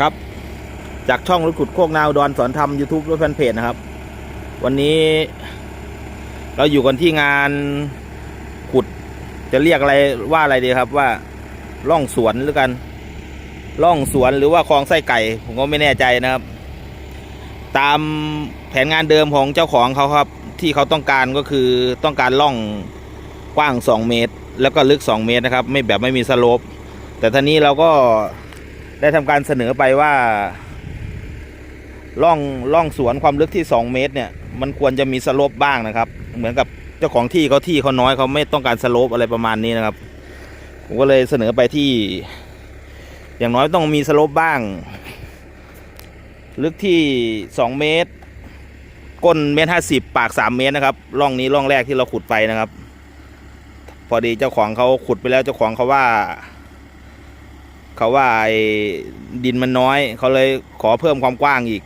ครับ จากช่องรถขุดโคกนาวดอนสอนทำ YouTube รถแฟนเพจนะครับ วันนี้ เราอยู่กันที่งานขุด จะเรียกอะไรว่าอะไรดีครับว่าล่องสวนหรือกันล่องสวนหรือว่าคลองไส้ไก่ ผมก็ไม่แน่ใจนะครับ ตามแผนงานเดิมของเจ้าของเขาครับ ที่เขาต้องการก็คือต้องการล่องกว้าง 2 เมตร แล้วก็ลึก 2 เมตรนะครับ ไม่แบบไม่มีสโลปแต่ท่านี้เราก็ ได้ทำการเสนอไปว่าล่องล่องสวนความลึกที่ 2 เมตรเนี่ย มันควรจะมีสโลปบ้างนะครับ เหมือนกับเจ้าของที่เขาที่เขาน้อยเขาไม่ต้องการสโลปอะไรประมาณนี้นะครับ ผมก็เลยเสนอไปที่ อย่างน้อยต้องมีสโลปบ้าง ลึกที่ 2 เมตร ก้นเมตรห้าสิบปาก 3 เมตรนะครับร่องนี้ร่องแรกที่เราขุดไปนะครับ พอดีเจ้าของเขาขุดไปแล้วเจ้าของเขาว่า เขาว่าไอ้ดินมันน้อย เขาเลยขอเพิ่มความกว้างอีก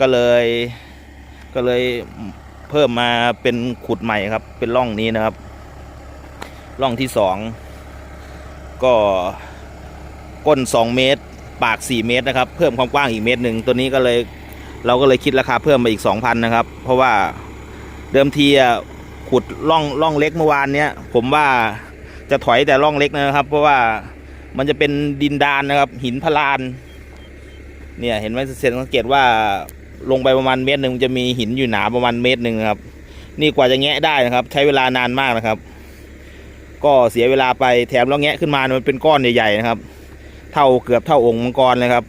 ก็เลย ก็เลยเพิ่มมาเป็นขุดใหม่ครับ เป็นร่องนี้นะครับ ร่องที่สองก็ก้น 2 เมตร ปาก 4 เมตรนะครับ เพิ่มความกว้างอีกเมตรหนึ่งตัวนี้ก็เลยเราก็เลยคิดราคาเพิ่มมาอีก 2,000นะครับ เพราะว่าเดิมทีขุดร่องร่องเล็กเมื่อวานเนี้ยผมว่าจะถอยแต่ร่องเล็กนะครับ เพราะว่า มันจะเป็นดินดานนะครับ หินพลาน เนี่ยเห็นไหมเสร็จสังเกตว่าลงไปประมาณเมตรหนึ่งจะมีหินอยู่หนาประมาณเมตรหนึ่งครับ นี่กว่าจะแงะได้นะครับ ใช้เวลานานมากนะครับ ก็เสียเวลาไปแถมเราแงะขึ้นมามันเป็นก้อนใหญ่ๆนะครับ เท่าเกือบเท่าองค์มังกรเลยครับ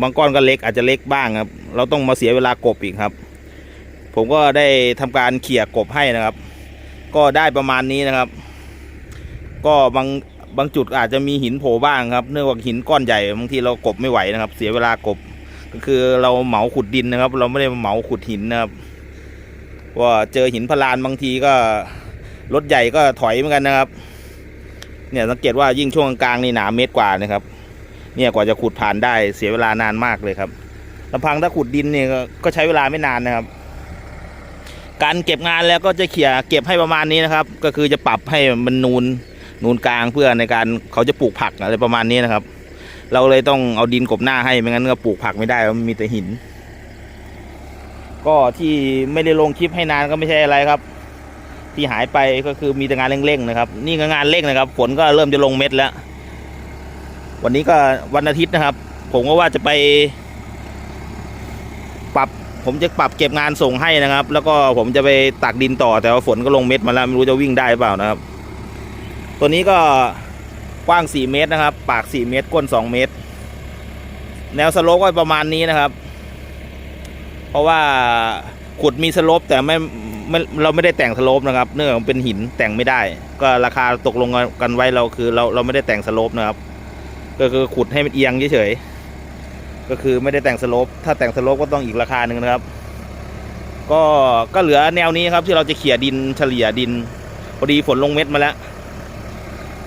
บางก้อนก็เล็กอาจจะเล็กบ้างครับ เราต้องมาเสียเวลากบอีกครับ ผมก็ได้ทำการเขี่ยกบให้นะครับ ก็ได้ประมาณนี้นะครับ ก็บาง บางจุดอาจจะมีหินโผล่บ้างครับ เนื่องจากหินก้อนใหญ่บางทีเรากบไม่ไหวนะครับ เสียเวลากบ ก็คือเราเหมาขุดดินนะครับ เราไม่ได้เหมาขุดหินนะครับว่าเจอหินพลานบางทีก็รถใหญ่ก็ถอยเหมือนกันนะครับ เนี่ยสังเกตว่ายิ่งช่วงกลางๆนี่หนาเมตรกว่านะครับ เนี่ยกว่าจะขุดผ่านได้เสียเวลานานมากเลยครับลำพังถ้าขุดดินเนี่ยก็ใช้เวลาไม่นานนะครับ การเก็บงานแล้วก็จะเขี่ยเก็บให้ประมาณนี้นะครับ ก็คือจะปรับให้มันนูน นูนกลางเพื่อในการเขาจะปลูกผักอะไรประมาณนี้นะครับ เราเลยต้องเอาดินกบหน้าให้ไม่งั้นก็ปลูกผักไม่ได้มันมีแต่หิน ก็ที่ไม่ได้ลงคลิปให้นานก็ไม่ใช่อะไรครับ ที่หายไปก็คือมีแต่งานเร่งๆนะครับ นี่ก็งานเร่งนะครับฝนก็เริ่มจะลงเม็ดแล้ว วันนี้ก็วันอาทิตย์นะครับ ผมก็ว่าจะไป ปรับผมจะปรับเก็บงานส่งให้นะครับ แล้วก็ผมจะไปตักดินต่อแต่ว่าฝนก็ลงเม็ดมาแล้วไม่รู้จะวิ่งได้หรือเปล่านะครับ ตัวนี้ก็กว้าง 4 เมตรนะครับ ปาก 4 เมตรก้น 2 เมตร แนวสโลปก็ประมาณนี้นะครับ เพราะว่าขุดมีสโลปแต่ไม่ไม่เราไม่ได้แต่งสโลปนะครับ เนื่องจากเป็นหินแต่งไม่ได้ ก็ราคาตกลงกันไว้เราคือเราเราไม่ได้แต่งสโลปนะครับ ก็คือขุดให้มันเอียงเฉยๆก็คือไม่ได้แต่งสโลปถ้าแต่งสโลปก็ต้องอีกราคาหนึ่งนะครับ ก็ก็เหลือแนวนี้ครับที่เราจะเขี่ยดินเฉลี่ยดินพอดีฝนลงเม็ดมาแล้ว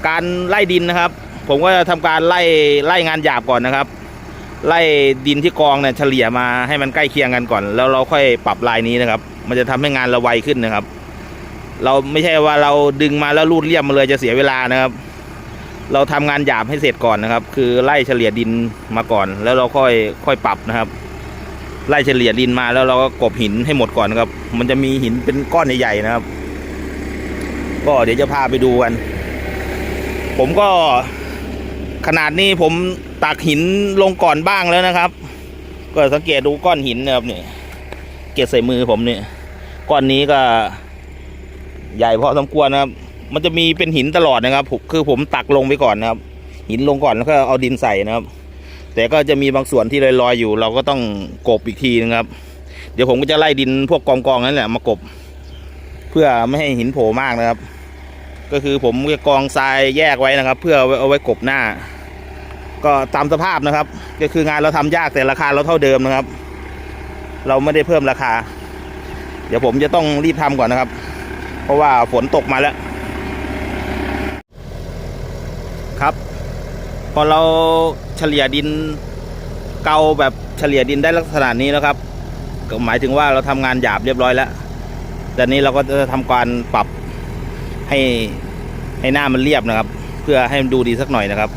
การไล่ดินนะครับ ผมก็จะทำการไล่ไล่งานหยาบก่อนนะครับ ไล่ดินที่กองเนี่ยเฉลี่ยมาให้มันใกล้เคียงกันก่อน แล้วเราค่อยปรับลายนี้นะครับ มันจะทำให้งานเราไวขึ้นนะครับ เราไม่ใช่ว่าเราดึงมาแล้วรูดเลี่ยมมาเลยจะเสียเวลานะครับ เราทำงานหยาบให้เสร็จก่อนนะครับ คือไล่เฉลี่ยดินมาก่อน แล้วเราค่อยค่อยปรับนะครับไล่เฉลี่ยดินมาแล้วเราก็กบหินให้หมดก่อนนครับ มันจะมีหินเป็นก้อนใหญ่ๆนะครับ ก็เดี๋ยวจะพาไปดูกัน ผมก็ขนาดนี้ผมตักหินลงก่อนบ้างแล้วนะครับ ก็สังเกตดูก้อนหินนะครับเนี่ยเกตใส่มือผมเนี่ยก้อนนี้ก็ ใหญ่พอสมควรนะครับ มันจะมีเป็นหินตลอดนะครับคือผมตักลงไปก่อนนะครับ หินลงก่อนแล้วก็เอาดินใส่นะครับ แต่ก็จะมีบางส่วนที่ลอยๆอยู่ เราก็ต้องกบอีกทีนะครับ เดี๋ยวผมก็จะไล่ดินพวกกองๆนั่นแหละมากบ เพื่อไม่ให้หินโผล่มากนะครับ ก็คือผมจะกองทรายแยกไว้นะครับ เพื่อเอาไว้กบหน้า ก็ตามสภาพนะครับ ก็คืองานเราทำยากแต่ราคาเราเท่าเดิมนะครับ เราไม่ได้เพิ่มราคา เดี๋ยวผมจะต้องรีบทำก่อนนะครับ เพราะว่าฝนตกมาแล้ว ครับ พอเราเฉลี่ยดินเกาแบบเฉลี่ยดินได้ลักษณะนี้แล้วครับ ก็หมายถึงว่าเราทำงานหยาบเรียบร้อยแล้วแต่นี้เราก็จะทำการปรับ ให้ให้หน้ามันเรียบนะครับ เพื่อให้มันดูดีสักหน่อยนะครับ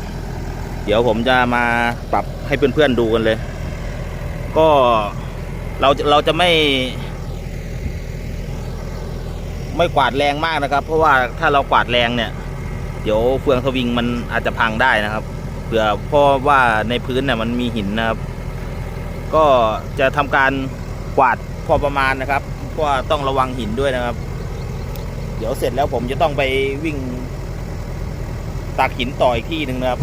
เดี๋ยวผมจะมาปรับให้เพื่อนๆดูกันเลย ก็เราเราจะไม่ ไม่กวาดแรงมากนะครับ เพราะว่าถ้าเรากวาดแรงเนี่ย เดี๋ยวเฟืองสวิงมันอาจจะพังได้นะครับเผื่อเพราะว่าในพื้นเนี่ยมันมีหินนะครับ ก็จะทำการกวาดพอประมาณนะครับเพราะว่าต้องระวังหินด้วยนะครับ เดี๋ยวเสร็จแล้วผมจะต้องไปวิ่งตักหินต่ออีกที่หนึ่งนะครับ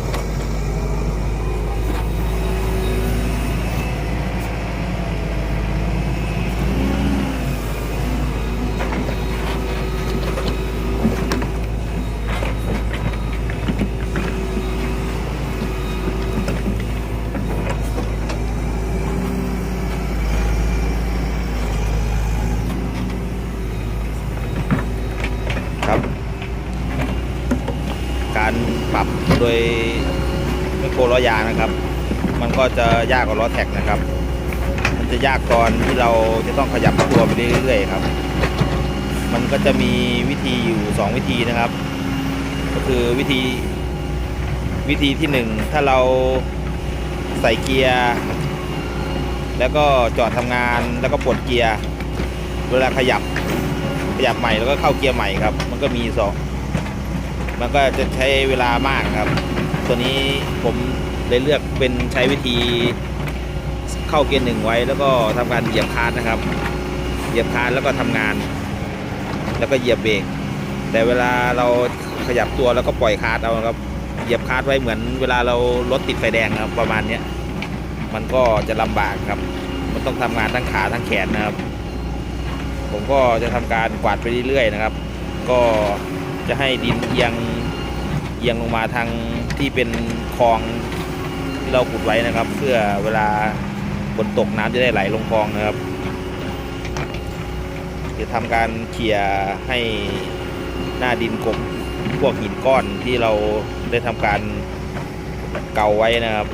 ครับ การปรับ โดยไม่โกล้อยางนะครับ มันก็จะยากกว่าล้อแท็กนะครับ มันจะยากตอนที่เราจะต้องขยับตัวไปเรื่อยๆครับ มันก็จะมีวิธีอยู่ 2 วิธีนะครับ ก็คือวิธีวิธีที่ 1 ถ้าเราใส่เกียร์ แล้วก็จอดทำงานแล้วก็ปลดเกียร์ เวลาขยับขยับใหม่แล้วก็เข้าเกียร์ใหม่ครับ มันก็มีสอง มันก็จะใช้เวลามากครับ ตัวนี้ผมเลยเลือกเป็นใช้วิธีเข้าเกียร์หนึ่งไว้ แล้วก็ทำการเหยียบคลันนะครับ เหยียบคลันแล้วก็ทำงาน แล้วก็เหยียบเบรกแต่เวลาเราขยับตัวแล้วก็ปล่อยคลันเอาครับเหยียบคลันไว้เหมือนเวลาเรารถติดไฟแดงครับประมาณเนี้ยมันก็จะลำบากครับ มันต้องทำงานทั้งขาทั้งแขนนะครับ ผมก็จะทำการกวาดไปเรื่อยๆนะครับ ก็ จะให้ดินเอียงเอียงลงมาทางที่เป็นคลองที่เราขุดไว้นะครับ เพื่อเวลาฝนตกน้ำจะได้ไหลลงคลองนะครับ จะทำการเคลียให้หน้าดินกลบพวกหินก้อนที่เราได้ทำการเกาไว้นะครับ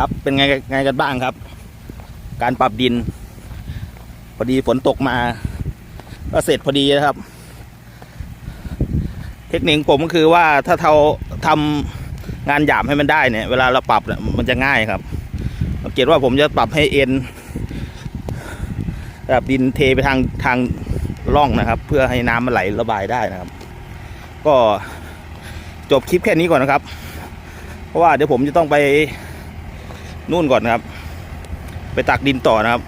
ครับ เป็นไงไงกันบ้างครับ การปรับดิน พอดีฝนตกมา ก็เสร็จพอดีนะครับ เทคนิคผมก็คือว่าถ้าเราทำงานหยาบให้มันได้เนี่ย เวลาเราปรับเนี่ยมันจะง่ายครับสังเกตว่าผมจะปรับให้เอ็นแบบดินเทไปทางทางร่องนะครับ เพื่อให้น้ำมันไหลระบายได้นะครับ ก็จบคลิปแค่นี้ก่อนนะครับ เพราะว่าเดี๋ยวผมจะต้องไป นู่นก่อนนะครับ ไปตักดินต่อนะครับ